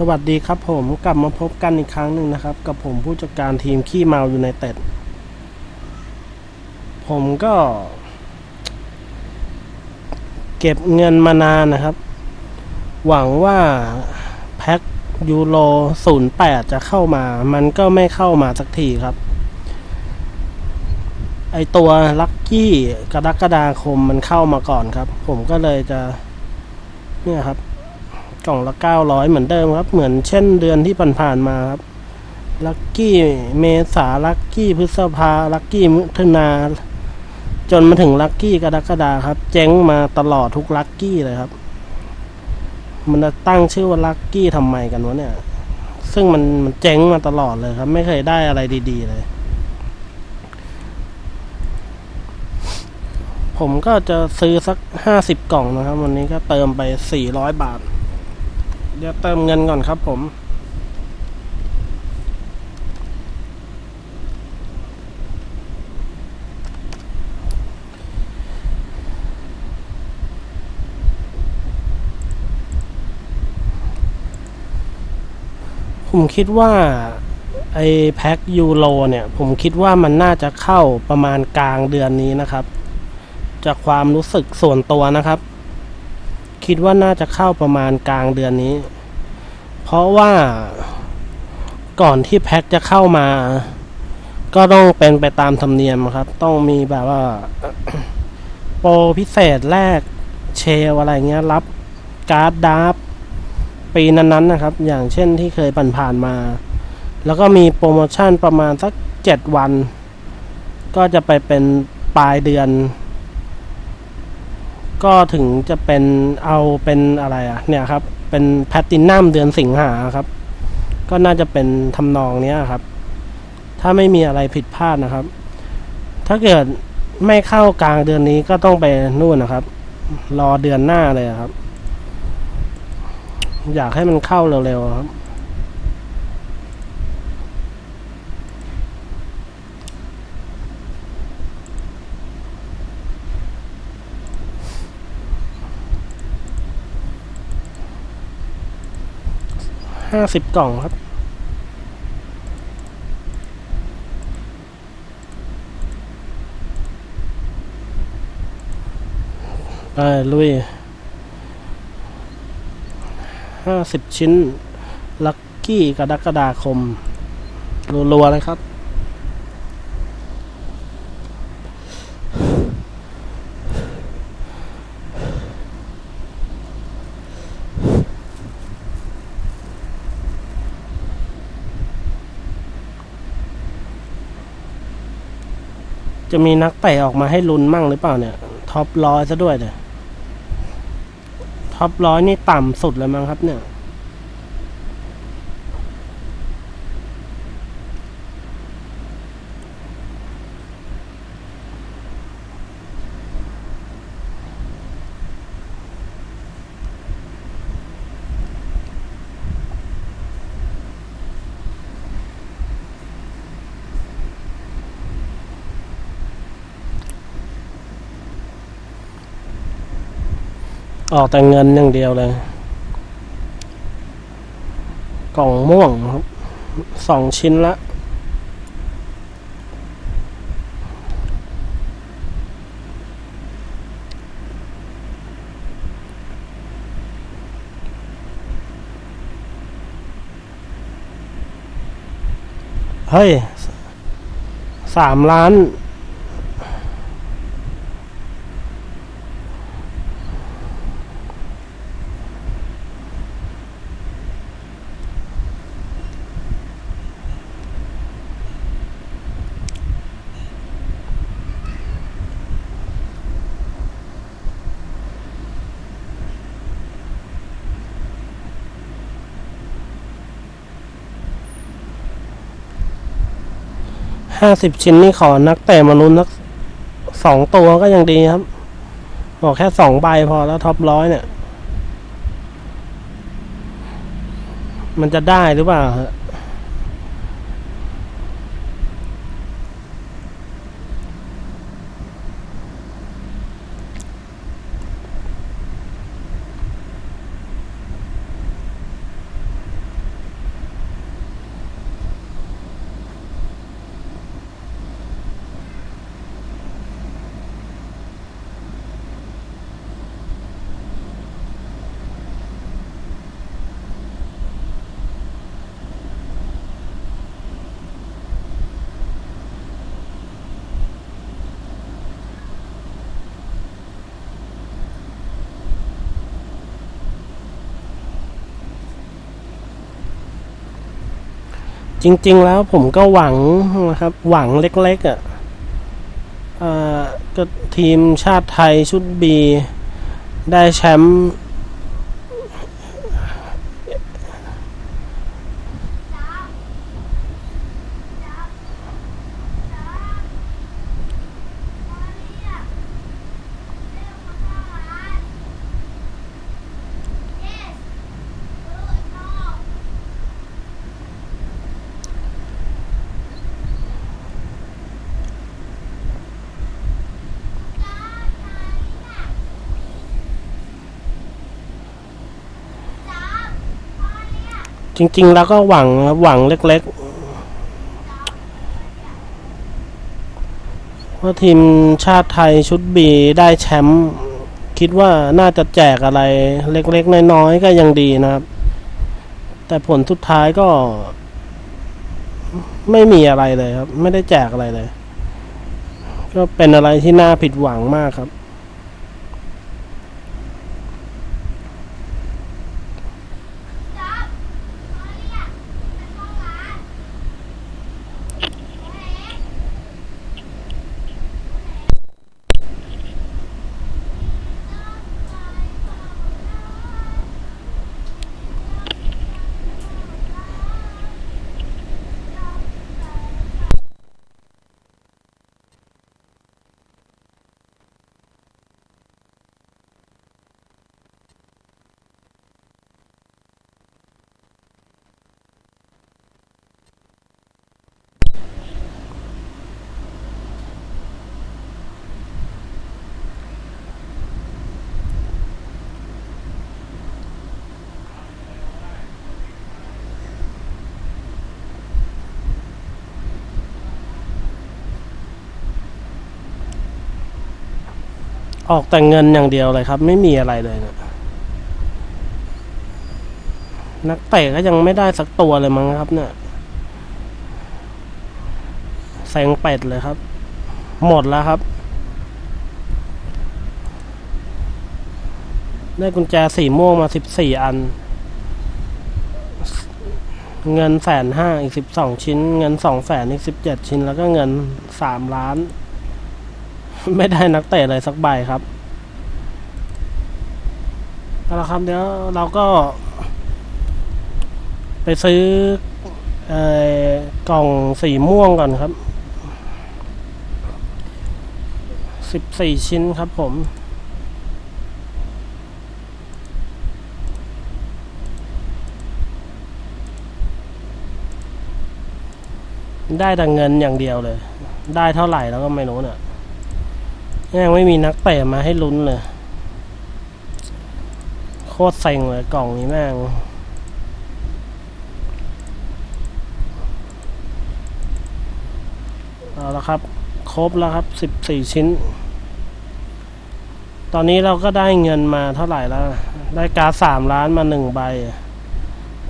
สวัสดีครับผมกลับมาพบกันอีกครั้งหนึ่งนะครับ กับผมผู้จัดการทีมขี้เมาอยู่ในเต็ด ผมก็ เก็บเงินมานานนะครับ หวังว่าแพ็คยูโร08 จะเข้ามา มันก็ไม่เข้ามาสักทีครับ ไอตัวลัคกี้กรกฎาคมมันเข้ามาก่อนครับ ผมก็เลยจะ เนี่ยครับ กล่องละ 900 เหมือนเดิมครับ เหมือนเช่นเดือนที่ผ่านๆมาครับ ลัคกี้เมษาลัคกี้พฤษภาลัคกี้มิถุนาจนมาถึงลัคกี้กรกฎาครับ เจ๊งมาตลอดทุกลัคกี้เลยครับ มันจะตั้งชื่อว่าลัคกี้ทำไมกันวะเนี่ย ซึ่งมันมันเจ๊งมาตลอดเลยครับ ไม่เคยได้อะไรดีๆเลย ผมก็จะซื้อสักห้าสิบกล่องนะครับ วันนี้ก็เติมไปสี่ร้อยบาท เดี๋ยวเติมเงินก่อนครับผม ผมคิดว่า ไอ้แพ็คยูโรเนี่ย ผมคิดว่ามันน่าจะเข้าประมาณกลางเดือนนี้นะครับ จากความรู้สึกส่วนตัวนะครับ คิดว่าน่าจะเข้าประมาณกลางเดือนนี้ เพราะว่าก่อนที่แพ็คจะเข้ามา ก็ต้องเป็นไปตามธรรมเนียมครับ ต้องมีแบบว่า โปรพิเศษแรกเชลอะไรเงี้ย รับการ์ดดาร์ฟปีนั้นๆนะครับ อย่างเช่นที่เคยผ่านๆมา แล้วก็มีโปรโมชั่นประมาณสักเจ็ดวัน ก็จะไปเป็นปลายเดือน ก็ถึงจะเป็นเอาเป็นอะไรอะเนี่ยครับ เป็นแพตตินัมเดือนสิงหาครับ ก็น่าจะเป็นทำนองเนี้ยครับ ถ้าไม่มีอะไรผิดพลาดนะครับ ถ้าเกิดไม่เข้ากลางเดือนนี้ก็ต้องไปนู่นนะครับ รอเดือนหน้าเลยครับ อยากให้มันเข้าเร็วๆครับ ห้าสิบกล่องครับ ไปลุยห้าสิบชิ้น ลัคกี้กรกฎาคม รัวๆเลยครับ จะมีนักเตะออกมาให้ลุ้นมั่งหรือเปล่าเนี่ย ท็อปร้อยซะด้วยเนี่ย ท็อปร้อยนี่ต่ำสุดเลยมั้งครับเนี่ย ออกแต่เงินอย่างเดียวเลย กล่องม่วงครับสองชิ้นละเฮ้ยสามล้าน ห้าสิบชิ้นนี่ขอนักเตะมนุษย์นักสองตัวก็ยังดีครับ บอกแค่สองใบพอแล้วท็อปร้อยเนี่ย มันจะได้หรือเปล่าฮะ จริง ๆ แล้วผมก็หวังนะครับ หวังเล็ก ๆอะเอ่อก็ทีมชาติไทยชุดบีได้แชมป์ จริง ๆ แล้วก็หวังครับหวังเล็กๆว่าทีมชาติไทยชุดบีได้แชมป์คิดว่าน่าจะแจกอะไรเล็กๆ น้อยๆ ก็ยังดีนะครับ แต่ผลสุดท้ายก็ ไม่มีอะไรเลยครับ ไม่ได้แจกอะไรเลย ก็เป็นอะไรที่น่าผิดหวังมากครับ ออกแต่เงินอย่างเดียวเลยครับ ไม่มีอะไรเลยนะนักเตะก็ยังไม่ได้สักตัวเลยมั้งครับ เนี่ยแซงเป็ดเลยครับ หมดแล้วครับ ได้กุญแจสีม่วงมาสิบสี่อัน เงินแสนห้าอีกสิบสองชิ้น เงินสองแสนอีกสิบเจ็ดชิ้น แล้วก็เงินสามล้าน ไม่ได้นักเตะเลยสักใบครับเอาละครับเดี๋ยวเราก็ ไปซื้ออกล่องสีม่วงก่อนครับสิบสี่ชิ้นครับผม ได้แต่เงินอย่างเดียวเลย ได้เท่าไหร่แล้วก็ไม่รู้เนี่ย ยังไม่มีนักเตะมาให้ลุ้นเลยโคตรเซ็งเลยกล่องนี้แม่งเอาละครับ ครบแล้วครับสิบสี่ชิ้น ตอนนี้เราก็ได้เงินมาเท่าไหร่แล้ว ได้การ์ดสามล้านมาหนึ่งใบ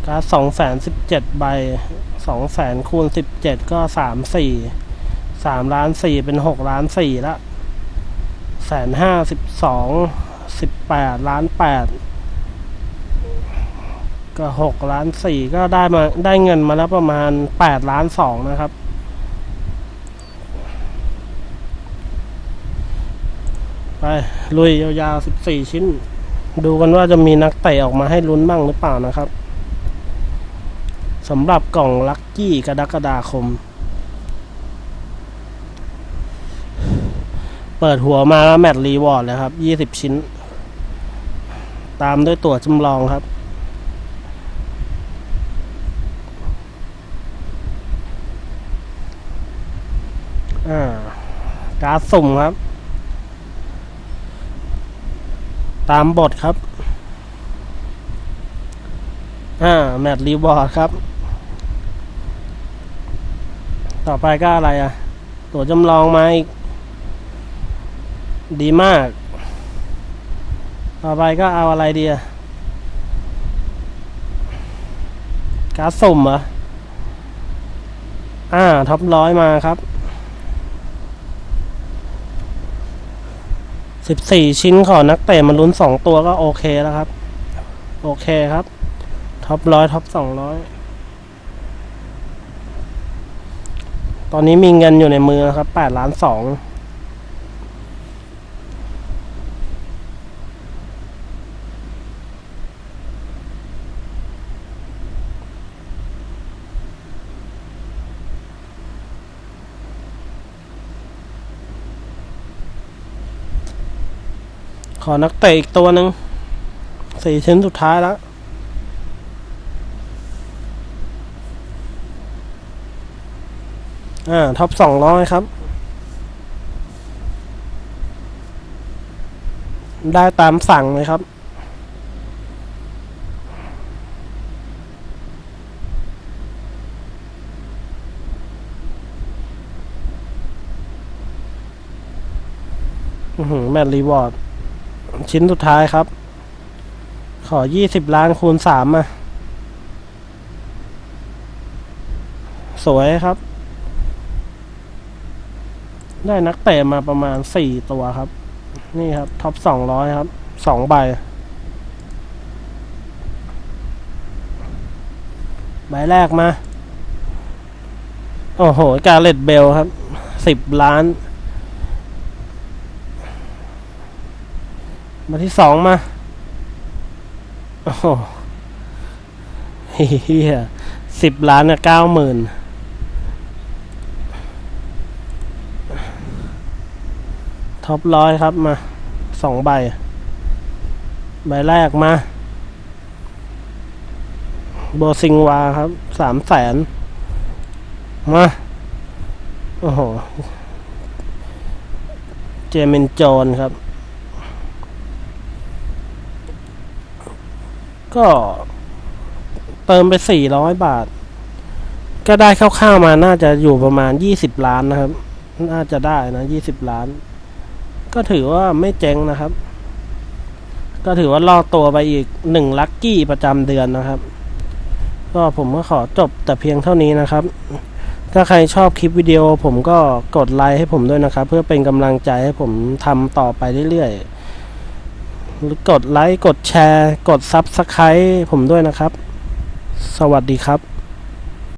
การ์ดสองแสนสิบเจ็ดใบสองแสนคูณสิบเจ็ดก็สามสี่สามล้านสี่เป็นหกล้านสี่ละ แสนห้าสิบสองสิบแปดล้านแปดก็หกล้านสี่ก็ได้มาได้เงินมาแล้วประมาณแปดล้านสองนะครับ ไป ลุยยาวๆสิบสี่ชิ้น ดูกันว่าจะมีนักเตะออกมาให้ลุ้นบ้างหรือเปล่านะครับสำหรับกล่องลัคกี้กรกฎาคม เปิดหัวมาแล้วแมตต์รีวอร์ดเลยครับยี่สิบชิ้น ตามด้วยตัวจำลองครับ อ่า การสุ่มครับ ตามบทครับ อ่า แมตต์รีวอร์ดครับ ต่อไปก็อะไรอะ ตัวจำลองมาอีก ดีมาก ต่อไปก็เอาอะไรดีอะการ์ดสุ่มเหรอ อ่าท็อปร้อยมาครับสิบสี่ชิ้นขอนักเตะมาลุ้นสองตัวก็โอเคแล้วครับ โอเคครับ ท็อปร้อยท็อปสองร้อยตอนนี้มีเงินอยู่ในมือครับแปดล้านสอง อนักเตะอีกตัวหนึ่งสี่ชิ้นสุดท้ายแล้วอ่าท็อปสองร้อยครับ ได้ตามสั่งเลยครับ อือหือแมตต์รีวอร์ด ชิ้นสุดท้ายครับ ขอยี่สิบล้านคูณสามมา สวยครับ ได้นักเตะมาประมาณสี่ตัวครับ นี่ครับ ท็อปสองร้อยครับ สองใบ ใบแรกมา โอ้โห กาเลตเบลครับ สิบล้าน มาที่สองมา โอ้โหเฮียสิบล้านกับเก้าหมื่นท็อปร้อยครับมาสองใบ ใบแรกมา โบซิงวาครับสามแสนมา โอ้โห เจมินโจนครับ ก็เติมไปสี่ร้อยบาท ก็ได้คร่าวๆมาน่าจะอยู่ประมาณยี่สิบล้านนะครับ น่าจะได้นะยี่สิบล้าน ก็ถือว่าไม่เจ๊งนะครับ ก็ถือว่าล่อตัวไปอีกหนึ่งลัคกี้ประจำเดือนนะครับ ก็ผมก็ขอจบแต่เพียงเท่านี้นะครับ ถ้าใครชอบคลิปวิดีโอผมก็กดไลค์ให้ผมด้วยนะครับ เพื่อเป็นกำลังใจให้ผมทำต่อไปเรื่อยๆ หรือกดไลค์ กดแชร์ กดซับสไคร b ์ผมด้วยนะครับ สวัสดีครับ